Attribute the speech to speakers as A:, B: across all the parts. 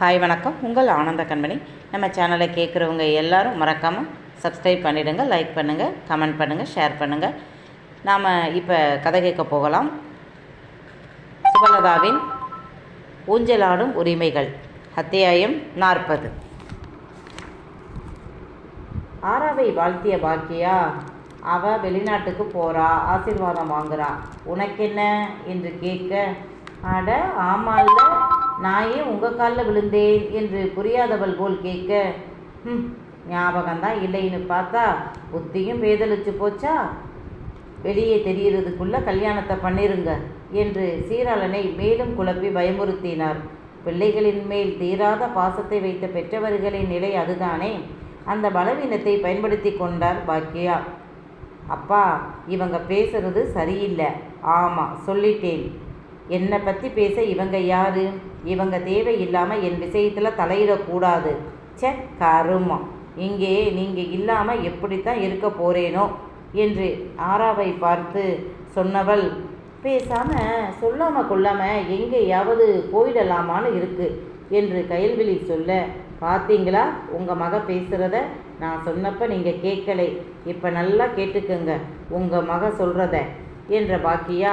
A: Hi வணக்கம். உங்கள் ஆனந்த கண்மணி. நம்ம சேனலை கேட்குறவங்க எல்லோரும் மறக்காமல் சப்ஸ்கிரைப் பண்ணிவிடுங்க லைக் பண்ணுங்கள் கமெண்ட் பண்ணுங்கள் ஷேர் பண்ணுங்கள் நாம் இப்போ கதை கேட்க போகலாம். சுபலதாவின் ஊஞ்சலாடும் உரிமைகள் அத்தியாயம் நாற்பது. ஆராவை வாழ்த்திய பாக்கியா அவ வெளிநாட்டுக்கு போகிறா ஆசீர்வாதம் வாங்குறா. உனக்கென்ன? என்று கேட்க அட ஆமால்ல. நான் ஏன் உங்கள் காலில் விழுந்தேன் என்று புரியாதவள் போல் கேட்க ம் ஞாபகம்தான் இல்லைன்னு பார்த்தா புத்தியும் பேதலிச்சு போச்சா? வெளியே தெரியறதுக்குள்ள கல்யாணத்தை பண்ணிருங்க என்று சீராளனை மேலும் குழப்பி பயமுறுத்தினார். பிள்ளைகளின் மேல் தீராத பாசத்தை வைத்த பெற்றவர்களின் நிலை அதுதானே? அந்த பலவீனத்தை பயன்படுத்தி கொண்டார் பாக்கியா. அப்பா இவங்க பேசுறது சரியில்லை. ஆமாம் சொல்லிட்டேன். என்னை பற்றி பேச இவங்க யார்? இவங்க தேவையில்லாமல் என் விஷயத்தில் தலையிடக்கூடாது. ச்சே கருமம். இங்கே நீங்கள் இல்லாமல் எப்படித்தான் இருக்க போகிறேனோ என்று ஆராவை பார்த்து சொன்னவள் பேசாமல் சொல்லாமல் கொள்ளாமல் எங்கேயாவது போயிடலாமான்னு இருக்கு என்று கயல்விழி சொல்ல பார்த்தீங்களா உங்கள் மக பேசுகிறத நான் சொன்னப்போ நீங்கள் கேட்கலை. இப்போ நல்லா கேட்டுக்கோங்க. உங்கள் மக சொல்கிறத என்ற பாக்கியா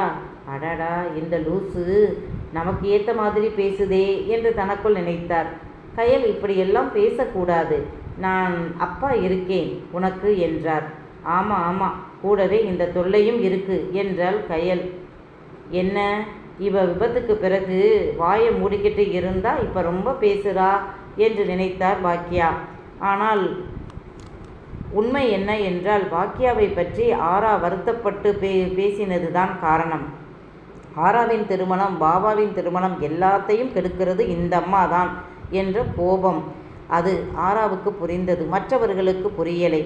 A: அடடா இந்த லூசு நமக்கு ஏற்ற மாதிரி பேசுதே என்று தனக்குள் நினைத்தார். கயல் இப்படியெல்லாம் பேசக்கூடாது. நான் அப்பா இருக்கேன் உனக்கு என்றார். ஆமாம் ஆமாம் கூடவே இந்த தொல்லையும் இருக்கு என்றாள் கயல். என்ன? இவ விபத்துக்கு பிறகு வாயை மூடிக்கிட்டு இருந்தா இப்போ ரொம்ப பேசுகிறா என்று நினைத்தார் பாக்கியா. ஆனால் உண்மை என்ன? என்றால் பாக்கியாவை பற்றி ஆறா வருத்தப்பட்டு பே பேசினதுதான் காரணம். ஆராவின் திருமணம் பாபாவின் திருமணம் எல்லாத்தையும் கெடுக்கிறது இந்த அம்மா தான் என்ற கோபம். அது ஆராவுக்கு புரிந்தது. மற்றவர்களுக்கு புரியலை.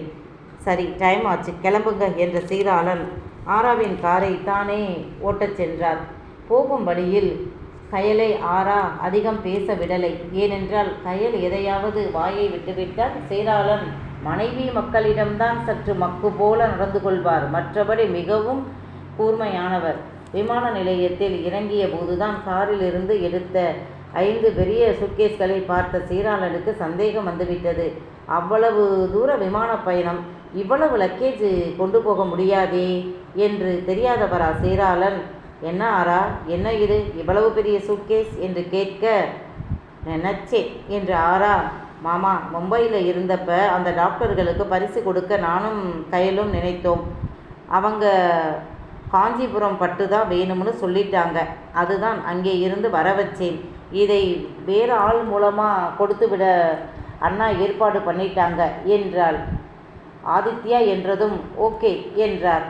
A: சரி டைம் ஆச்சு. கிளம்புங்க என்ற சீராளன் ஆராவின் காரை தானே ஓட்டச் சென்றார். போகும் வழியில் கயலை ஆரா அதிகம் பேச விடலை. ஏனென்றால் கயல் எதையாவது வாயை விட்டுவிட்டால் சீராளன் மனைவி மக்களிடம்தான் சற்று மக்கு போல நடந்து கொள்வார். மற்றபடி மிகவும் கூர்மையானவர். விமான நிலையத்தில் இறங்கிய போதுதான் காரிலிருந்து எடுத்த ஐந்து பெரிய சுட்கேஸ்களை பார்த்த சீராளனுக்கு சந்தேகம் வந்துவிட்டது. அவ்வளவு தூர விமான பயணம் இவ்வளவு லக்கேஜ் கொண்டு போக முடியாதே? என்று தெரியாதவரா சீராளன். என்ன ஆரா என்ன இது? இவ்வளவு பெரிய சூட்கேஸ்? என்று கேட்க நினச்சேன் என்று ஆரா மாமா மும்பையில் இருந்தப்ப அந்த டாக்டர்களுக்கு பரிசு கொடுக்க நானும் கையிலும் நினைத்தோம். அவங்க காஞ்சிபுரம் பட்டு தான் வேணும்னு சொல்லிட்டாங்க. அதுதான் அங்கே இருந்து வர வச்சேன். இதை வேறு ஆள் மூலமாக கொடுத்து விட அண்ணா ஏற்பாடு பண்ணிட்டாங்க என்றாள். ஆதித்யா என்றதும் ஓகே என்றார்.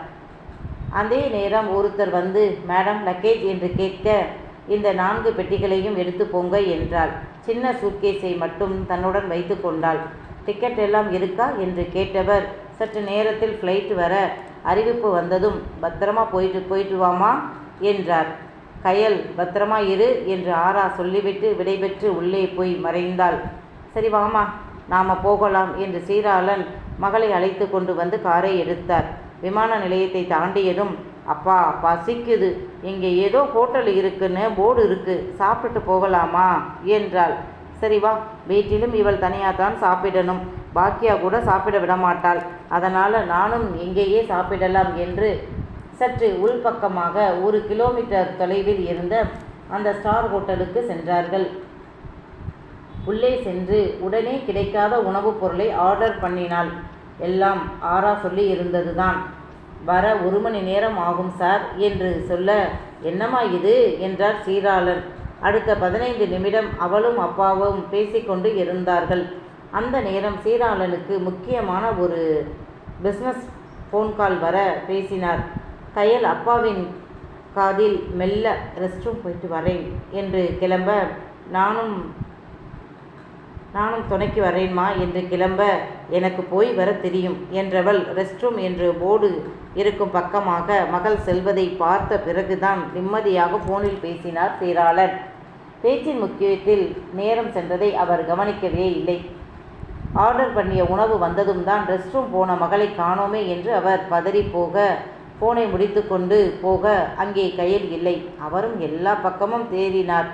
A: அதே நேரம் ஒருத்தர் வந்து மேடம் லக்கேஜ் என்று கேட்க இந்த நான்கு பெட்டிகளையும் எடுத்து போங்க என்றாள். சின்ன சூட்கேஸை மட்டும் தன்னுடன் வைத்து கொண்டாள். டிக்கெட் எல்லாம் இருக்கா? என்று கேட்டவர் சற்று நேரத்தில் ஃப்ளைட் வர அறிவிப்பு வந்ததும் பத்திரமா போயிட்டு போயிட்டு வாமா என்றார். கயல் பத்திரமா இரு என்று ஆரா சொல்லிவிட்டு விடைபெற்று உள்ளே போய் மறைந்தாள். சரி வாமா நாம போகலாம் என்று சீராளன் மகளை அழைத்து கொண்டு வந்து காரை எடுத்தார். விமான நிலையத்தை தாண்டியதும் அப்பா பசிக்குது இங்கே ஏதோ ஹோட்டல் இருக்குன்னு போர்டு இருக்கு. சாப்பிட்டுட்டு போகலாமா? என்றாள். சரி வா வீட்டிலும் இவள் தனியாக தான் சாப்பிடணும். பாக்கியா கூட சாப்பிட விடமாட்டாள். அதனால் நானும் இங்கேயே சாப்பிடலாம் என்று சற்று உள்பக்கமாக ஒரு கிலோமீட்டர் தொலைவில் இருந்த அந்த ஸ்டார் ஹோட்டலுக்கு சென்றார்கள். உள்ளே சென்று உடனே கிடைக்காத உணவுப் பொருளை ஆர்டர் பண்ணினாள். எல்லாம் ஆறா சொல்லி இருந்ததுதான். வர ஒரு மணி நேரம் ஆகும் சார் என்று சொல்ல என்னம்மா இது? என்றார் சீராளன் அடுத்த பதினைந்து நிமிடம் அவளும் அப்பாவும் பேசிக்கொண்டு இருந்தார்கள். அந்த நேரம் சீராளனுக்கு முக்கியமான ஒரு பிஸ்னஸ் ஃபோன் கால் வர பேசினார். கையல் அப்பாவின் காதில் மெல்ல ரெஸ்ட் ரூம் போயிட்டு வரேன் என்று கிளம்ப நானும் நானும் துணைக்கு வரேன்மா என்று கிளம்ப எனக்கு போய் வர தெரியும் என்றவள் ரெஸ்ட் ரூம் என்று போர்டு இருக்கும் பக்கமாக மகள் செல்வதை பார்த்த பிறகுதான் நிம்மதியாக ஃபோனில் பேசினார் சீராளன். பேச்சின் முக்கியத்தில் நேரம் சென்றதை அவர் கவனிக்கவே இல்லை. ஆர்டர் பண்ணிய உணவு வந்ததும் தான் ரெஸ்ட் ரூம் போன மகளை காணோமே என்று அவர் பதறி போக ஃபோனை முடித்துக்கொண்டு போக அங்கே கையில் இல்லை. அவரும் எல்லா பக்கமும் தேடினார்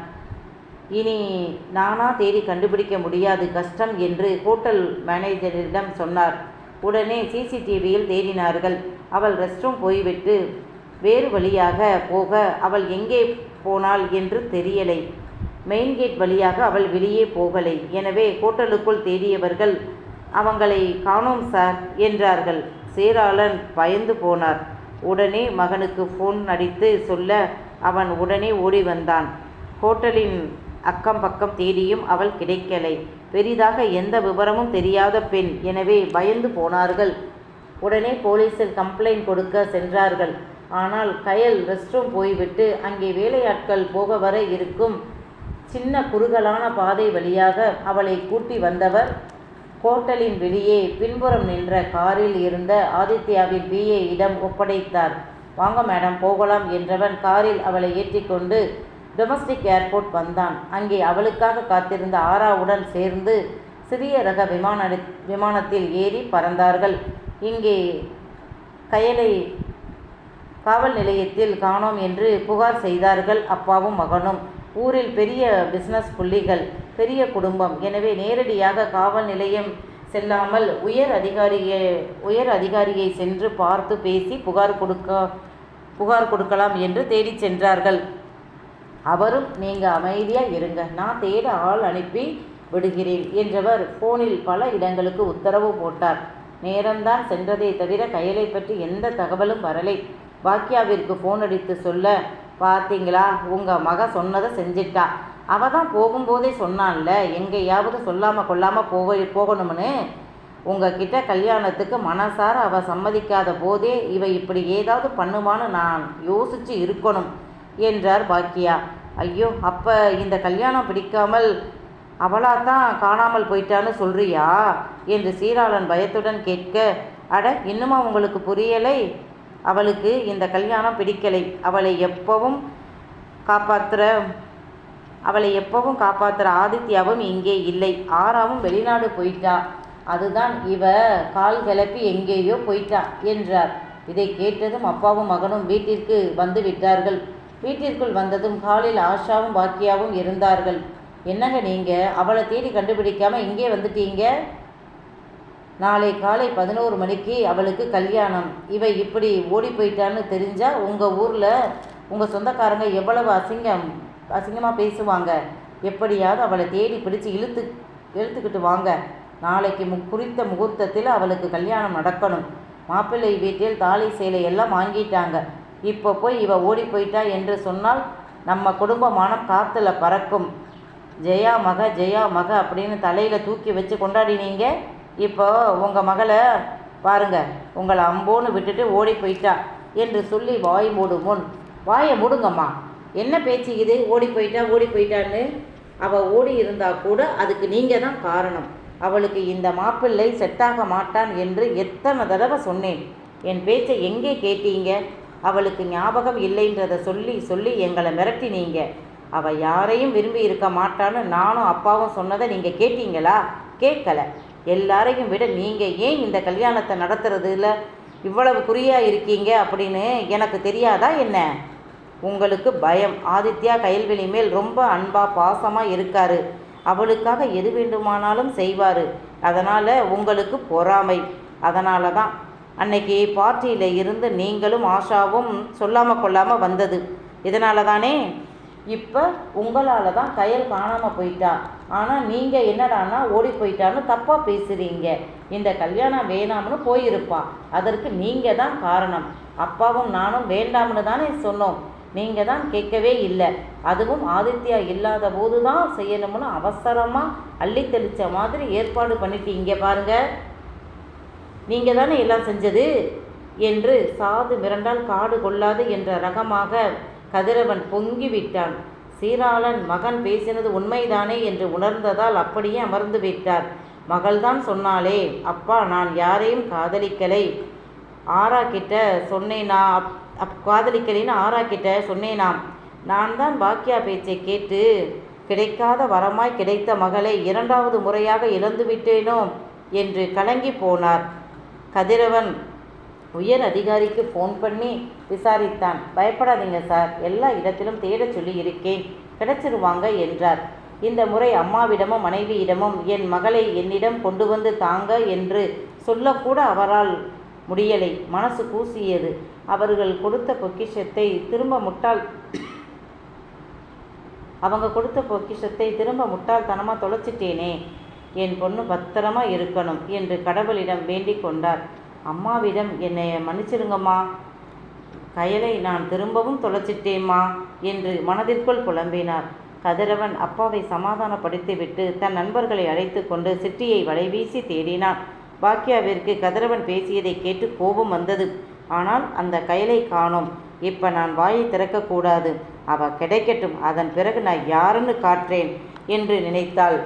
A: இனி நானா தேடி கண்டுபிடிக்க முடியாது கஷ்டம் என்று ஹோட்டல் மேனேஜரிடம் சொன்னார். உடனே சிசிடிவியில் தேடினார்கள். அவள் ரெஸ்ட் ரூம் போய்விட்டு வேறு வழியாக போக அவள் எங்கே போனாள் என்று தெரியலை. மெயின் கேட் வழியாக அவள் வெளியே போகலை. எனவே ஹோட்டலுக்குள் தேடியவர்கள் அவங்களை காணோம் சார் என்றார்கள். சேராளன் பயந்து போனார். உடனே மகனுக்கு ஃபோன் அடித்து சொல்ல அவன் உடனே ஓடி வந்தான். ஹோட்டலின் அக்கம் பக்கம் தேடியும் அவள் கிடைக்கலை. பெரிதாக எந்த விவரமும் தெரியாத பெண். எனவே பயந்து போனார்கள். உடனே போலீஸில் கம்ப்ளைண்ட் கொடுக்க சென்றார்கள். ஆனால் கயல் ரெஸ்ட் ரூம் போய்விட்டு அங்கே வேலையாட்கள் போக வர இருக்கும். சின்ன குறுகலான பாதை வழியாக அவளை கூட்டி வந்தவர். ஹோட்டலின் வெளியே பின்புறம் நின்ற காரில் இருந்த ஆதித்யாவின் பிஏ இடம் ஒப்படைத்தார். வாங்க மேடம் போகலாம் என்றவன் காரில் அவளை ஏற்றிக்கொண்டு டொமஸ்டிக் ஏர்போர்ட் வந்தான். அங்கே அவளுக்காக காத்திருந்த ஆராவுடன் சேர்ந்து சிறிய ரக விமான விமானத்தில் ஏறி பறந்தார்கள். இங்கே கயலை காவல் நிலையத்தில் காணோம் என்று புகார் செய்தார்கள் அப்பாவும் மகனும். ஊரில் பெரிய பிஸ்னஸ் புள்ளிகள் பெரிய குடும்பம். எனவே நேரடியாக காவல் நிலையம் செல்லாமல் உயர் அதிகாரியை உயர் அதிகாரியை சென்று பார்த்து பேசி புகார் கொடுக்க புகார் கொடுக்கலாம் என்று தேடிச் சென்றார்கள். அவரும் நீங்கள் அமைதியாக இருங்க. நான் தேட ஆள் அனுப்பி விடுகிறேன் என்றவர் ஃபோனில் பல இடங்களுக்கு உத்தரவு போட்டார். நேரம்தான் சென்றதே தவிர கையலை பற்றி எந்த தகவலும் வரலை. பாக்கியாவிற்கு ஃபோன் அடித்து சொல்ல பார்த்தீங்களா உங்கள் மக சொன்னதை செஞ்சிட்டா. அவ தான் போகும்போதே சொன்னான்ல எங்கேயாவது சொல்லாமல் கொள்ளாமல் போக போகணும்னு. உங்ககிட்ட கல்யாணத்துக்கு மனசார அவ சம்மதிக்காத போதே இவ இப்படி ஏதாவது பண்ணுமான்னு நான் யோசிச்சு இருக்கணும் என்றார் பாக்கியா. ஐயோ அப்போ இந்த கல்யாணம் பிடிக்காமல் அவளாக தான் காணாமல் போயிட்டான்னு சொல்றியா? என்று சீராளன் பயத்துடன் கேட்க அட இன்னுமா உங்களுக்கு புரியலை? அவளுக்கு இந்த கல்யாணம் பிடிக்கலை. அவளை எப்பவும் காப்பாற்றுற அவளை எப்பவும் காப்பாற்றுற ஆதித்யாவும் இங்கே இல்லை. ஆறாவும் வெளிநாடு போயிட்டா. அதுதான் இவ கால் கிளப்பி எங்கேயோ போயிட்டா என்றார். இதை கேட்டதும் அப்பாவும் மகனும் வீட்டிற்கு வந்து விட்டார்கள். வீட்டிற்குள் வந்ததும் காலில் ஆஷாவும் பாக்கியாவும் இருந்தார்கள். என்னங்க நீங்கள் அவளை தேடி கண்டுபிடிக்காம இங்கே வந்துட்டீங்க? நாளை காலை பதினோரு மணிக்கு அவளுக்கு கல்யாணம். இவை இப்படி ஓடி போயிட்டான்னு தெரிஞ்சால் உங்கள் ஊரில் உங்கள் சொந்தக்காரங்க எவ்வளவு அசிங்கம் அசிங்கமாக பேசுவாங்க. எப்படியாவது அவளை தேடி பிடிச்சு இழுத்து இழுத்துக்கிட்டு வாங்க. நாளைக்கு மு குறித்த முகூர்த்தத்தில் அவளுக்கு கல்யாணம் நடக்கணும். மாப்பிள்ளை வீட்டில் தாலி சேலை எல்லாம் வாங்கிட்டாங்க. இப்போ போய் இவ ஓடி போயிட்டா என்று சொன்னால் நம்ம குடும்பமான காற்றுல பறக்கும். ஜெயா மக ஜெயா மக அப்படின்னு தலையில் தூக்கி வச்சு கொண்டாடினீங்க. இப்போ உங்கள் மகளை பாருங்க உங்களை அம்போன்னு விட்டுட்டு ஓடி போயிட்டா என்று சொல்லி வாய் மூடும் முன். வாயை மூடுங்கம்மா. என்ன பேச்சு இது? ஓடி போயிட்டா ஓடி போயிட்டான்னு? அவள் ஓடி இருந்தால் கூட அதுக்கு நீங்கள் தான் காரணம். அவளுக்கு இந்த மாப்பிள்ளை செட்டாக மாட்டான் என்று எத்தனை தடவை சொன்னேன். என் பேச்சை எங்கே கேட்டீங்க? அவளுக்கு ஞாபகம் இல்லைன்றதை சொல்லி சொல்லி எங்களை மிரட்டினீங்க. அவள் யாரையும் விரும்பி இருக்க மாட்டான்னு நானும் அப்பாவும் சொன்னதை நீங்கள் கேட்டீங்களா? கேட்கல. எல்லாரையும் விட நீங்கள் ஏன் இந்த கல்யாணத்தை நடத்துறதுல இவ்வளவு குறியாக இருக்கீங்க அப்படின்னு எனக்கு தெரியாதா என்ன? உங்களுக்கு பயம். ஆதித்யா கைல்வெளி மேல் ரொம்ப அன்பா பாசமாக இருக்காரு. அவளுக்காக எது வேண்டுமானாலும் செய்வார். அதனால் உங்களுக்கு பொறாமை. அதனால தான் அன்னைக்கு பார்ட்டியில் இருந்து நீங்களும் ஆஷாவும் சொல்லாமல் கொள்ளாமல் வந்தது. இதனால தானே இப்போ உங்களால் தான் கயல் காணாமல் போயிட்டா. ஆனால் நீங்கள் என்னடான்னா ஓடி போயிட்டான்னு தப்பாக பேசுகிறீங்க இந்த கல்யாணம் வேணாம்னு போயிருப்பா. அதற்கு நீங்கள் தான் காரணம். அப்பாவும் நானும் வேண்டாம்னு தானே சொன்னோம். நீங்கள் தான் கேட்கவே இல்லை. அதுவும் ஆதித்யா இல்லாத போது தான் செய்யணும்னு அவசரமாக அள்ளி தெளித்த மாதிரி ஏற்பாடு பண்ணிட்டீங்க பாருங்க. நீங்கள் தானே எல்லாம் செஞ்சது? என்று சாது மிரண்டால் காடு கொள்ளாது என்ற ரகமாக கதிரவன் பொங்கி விட்டான் சீராளன் மகன் பேசினது உண்மைதானே என்று உணர்ந்ததால் அப்படியே அமர்ந்து விட்டார். மகள்தான் சொன்னாலே அப்பா நான் யாரையும் காதலிக்கலை. ஆரா கிட்ட சொன்னேனா? அப் அப் காதலிக்கலைன்னு ஆரா கிட்ட சொன்னேனாம். நான் தான் பாக்கியா பேச்சை கேட்டு கிடைக்காத வரமாய் கிடைத்த மகளை இரண்டாவது முறையாக இழந்துவிட்டேனோ? என்று கலங்கி போனார். கதிரவன் உயர் அதிகாரிக்கு ஃபோன் பண்ணி விசாரித்தான். பயப்படாதீங்க சார் எல்லா இடத்திலும் தேடச் சொல்லி இருக்கேன். கிடைச்சிருவாங்க என்றார். இந்த முறை அம்மாவிடமும் மனைவியிடமும் என் மகளை என்னிடம் கொண்டு வந்து தாங்க என்று சொல்லக்கூட அவரால் முடியலை. மனசு கூசியது. அவர்கள் கொடுத்த பொக்கிஷத்தை திரும்ப முட்டாள் அவங்க கொடுத்த பொக்கிஷத்தை திரும்ப முட்டாள்தனமாக தொலைச்சிட்டேனே. என் பொண்ணு பத்திரமா இருக்கணும் என்று கடவுளிடம் வேண்டிக் கொண்டார். அம்மாவிடம் என்னை மன்னிச்சிருங்கம்மா கயலை நான் திரும்பவும் தொலைச்சிட்டேம்மா என்று மனதிற்குள் புலம்பினார். கதிரவன் அப்பாவை சமாதானப்படுத்திவிட்டு தன் நண்பர்களை அழைத்து கொண்டு சிட்டியை வலைவீசி தேடினான். பாக்கியாவிற்கு கதிரவன் பேசியதை கேட்டு கோபம் வந்தது. ஆனால் அந்த கயலை காணோம். இப்ப நான் வாயை திறக்கக்கூடாது. அவ கிடைக்கட்டும். அதன் பிறகு நான் யாருன்னு காட்டுறேன் என்று நினைத்தாள்.